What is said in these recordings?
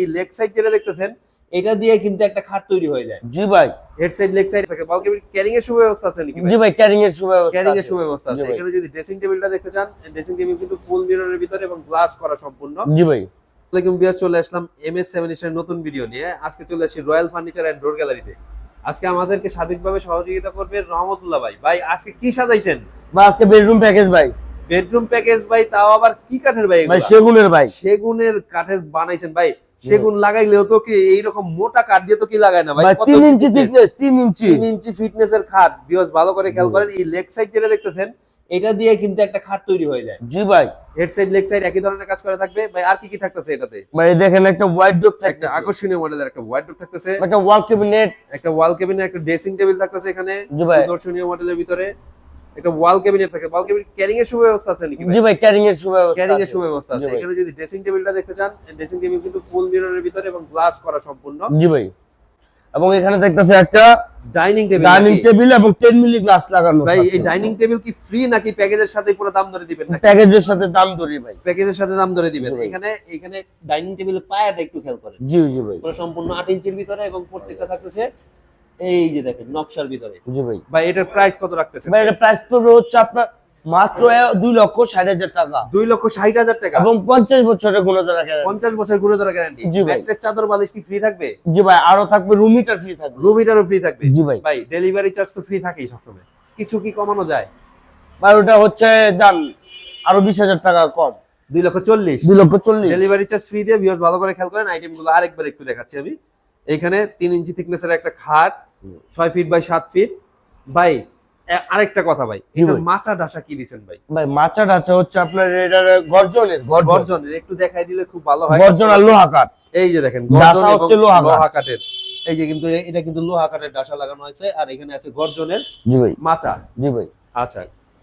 এই leg side যেটা দেখতেছেন এটা দিয়ে কিন্তু একটা খাট তৈরি হয়ে যায়। জি ভাই। হেড সাইড লেগ সাইড থাকে। ক্যারিং এর সুব্যবস্থা আছে নাকি জি ভাই ক্যারিং এর সুব্যবস্থা ক্যারিং এর সুব্যবস্থা আছে। এখানে যদি ড্রেসিং টেবিলটা দেখতে চান ড্রেসিং টেবিল কিন্তু ফুল মিররের ভিতরে এবং গ্লাস করা সম্পূর্ণ। জি ভাই। বিয়ার চলে আসলাম এম এস নতুন ভিডিও নিয়ে। আজকে চলে আসছি রয়্যাল ফার্নিচার এন্ড ডোর গ্যালারিতে আজকে আমাদেরকে সার্বিকভাবে সহযোগিতা করবে রহমতুল্লাহ ভাই। ভাই আজকে কি সাজাইছেন? বা আজকে বেডরুম প্যাকেজ ভাই। বেডরুম প্যাকেজ ভাই তাও আবার কি কাঠের ভাই ভাই সেগুনের ভাই। সেগুনের কাঠের বানাইছেন। ভাই সেগুন লাগাইলেও তো কি এইরকম মোটা কাঠ দিয়ে তো কি লাগায় না ভাই? তিন ইঞ্চি thickness? তিন ইঞ্চি। তিন ইঞ্চি ফিটনেস এর খাট। বিয়স ভালো করে খেয়াল করেন এই লেগ সাইড যেটা দেখতেছেন এটা দিয়ে কিন্তু একটা খাট তৈরি হয়ে যায়। জি ভাই। হেড সাইড লেগ সাইড একই ধরনের কাজ করে থাকবে। ভাই আর কি কি থাকতেছে এটাতে? ভাই দেখেন একটা ওয়াইড ডোর একটা আকর্ষণীয় মডেলের একটা ওয়ার্ডরোব থাকতেছে। একটা ওয়াল ক্যাবিনেট একটা ওয়াল কেবিনের একটা ড্রেসিং টেবিল থাকতেছে এখানে। ভাই। দর্শনীয় মডেলের ভিতরে। ওয়াল কেবিনেট থাকে। ওয়াল কেবিনেট ক্যারিং এর সুব্যবস্থা আছে নাকি জি ভাই ক্যারিং এর সুব্যবস্থা ক্যারিং এর সুব্যবস্থা আছে। এখানে যদি ড্রেসিং টেবিলটা দেখতে চান ড্রেসিং টেবিল কিন্তু ফুল মিররের ভিতরে এবং গ্লাস করা সম্পূর্ণ। জি ভাই। এবং এখানে দেখতেছে একটা ডাইনিং টেবিল ডাইনিং টেবিল এবং 10 মিলি গ্লাস লাগানো ভাই এই ডাইনিং টেবিল কি ফ্রি নাকি প্যাকেজের সাথে পুরো দাম ধরে দিবেন নাকি? প্যাকেজের সাথে দাম ধরি ভাই। প্যাকেজের সাথে দাম ধরে দিবেন। এখানে এখানে ডাইনিং টেবিলের পায়াটা একটু খেয়াল করেন। জি জি ভাই। পুরো সম্পূর্ণ আট ইঞ্চির ভিতরে এবং প্রত্যেকটা থাকতেছে এই যে দেখেন নকশার ভিতরে। জি ভাই। ভাই এটার প্রাইস কত রাখতেছেন? ভাই প্রাইস পড়বে হচ্ছে আপনার মাত্র দুই লক্ষ ষাট হাজার টাকা। দুই লক্ষ ষাট হাজার টাকা? এবং পঞ্চাশ বছরের পঞ্চাশ বছর গুণধর গ্যারান্টি জি ভাই। ম্যাট্রেস চাদর বালিশ কি ফ্রি থাকবে? জি ভাই আরও থাকবে রুম হিটার ফ্রি থাকবে। রুম হিটারও ফ্রি থাকবে? জি ভাই। ভাই ডেলিভারি চার্জ তো ফ্রি থাকেই সবসময়। কিছু কি কমানো যায়? ভাই ওটা হচ্ছে যান আরও বিশ হাজার টাকা কম। দুই লক্ষ চল্লিশ। দুই লক্ষ চল্লিশ। ডেলিভারি চার্জ ফ্রি দিয়ে ভিউয়ার্স ভালো করে খেয়াল করেন আইটেমগুলো আরেকবার একটু দেখাচ্ছি আমি। এখানে তিন ইঞ্চি থিকনেসের একটা খাট ছয় ফিট বাই সাত ফিট ভাই আরেকটা কথা ভাই ভাই। মাচা ডাসা কি দিছেন ভাই? ভাই মাচার আছে হচ্ছে আপনার এটার গর্জনের গর্জনের একটু দেখাই দিলে খুব ভালো হয়। গর্জন আর লোহা কাঠ এই যে দেখেন ডাসা গর্জন হচ্ছে লোহা লোহা কাঠের এই যে কিন্তু এটা কিন্তু লোহা কাঠের ডাসা লাগানো হয়েছে আর এখানে আছে গর্জনের জি ভাই। মাচা। জি ভাই। আচ্ছা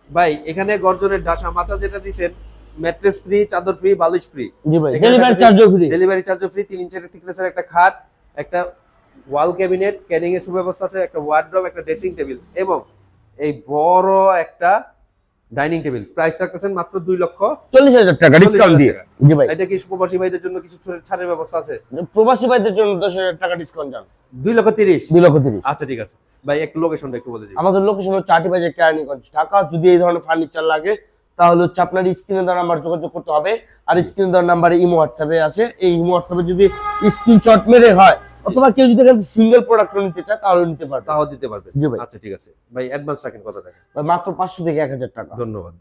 ভাই এখানে গর্জনের ডাসা মাচা যেটা দিছেন ম্যাট্রেস ফ্রি চাদর ফ্রি বালিশ ফ্রি জি ভাই ডেলিভারি চার্জও ফ্রি ডেলিভারি চার্জও ফ্রি তিন ইঞ্চের থিকনেসের একটা খাট একটা ওয়াল ক্যাবিনেট ক্যারিং এর সুব্যবস্থা আছে একটা ওয়ার্ড্রপ একটা ড্রেসিং টেবিল এবং এই বড় একটা ডাইনিং টেবিল প্রাইস রাখতেছেন মাত্র দুই লক্ষ চল্লিশ হাজার টাকা ডিসকাউন্ট দিয়ে। জি ভাই। এটা কি প্রবাসী ভাইদের জন্য কিছু ছাড়ের- ব্যবস্থা আছে? প্রবাসী ভাইদের জন্য দশ হাজার টাকা ডিসকাউন্ট যান। দুই লক্ষ তিরিশ? দুই লক্ষ তিরিশ। আচ্ছা ঠিক আছে। ভাই একটু লোকেশনটা একটু বলে দিন আমাদের লোকেশন হচ্ছে আটি বাজার কেরানীগঞ্জ ঢাকা। যদি এই ধরনের ফার্নিচার লাগে তাহলে হচ্ছে আপনার স্ক্রিনে দেওয়ার নাম্বার যোগাযোগ করতে হবে। আর স্ক্রিনে দেওয়ার নাম্বারে ইমো হোয়াটসঅ্যাপে আছে। এই ইমো হোয়াটসঅ্যাপে যদি স্ক্রিনশট মেরে হয় অথবা কেউ যদি সিঙ্গেল প্রোডাক্ট নিতে চায় তাহলে নিতে পারবে। তাও দিতে পারবে। আচ্ছা ঠিক আছে। ভাই অ্যাডভান্স রাখেন কত টাকা? মাত্র পাঁচশো থেকে এক হাজার টাকা। ধন্যবাদ।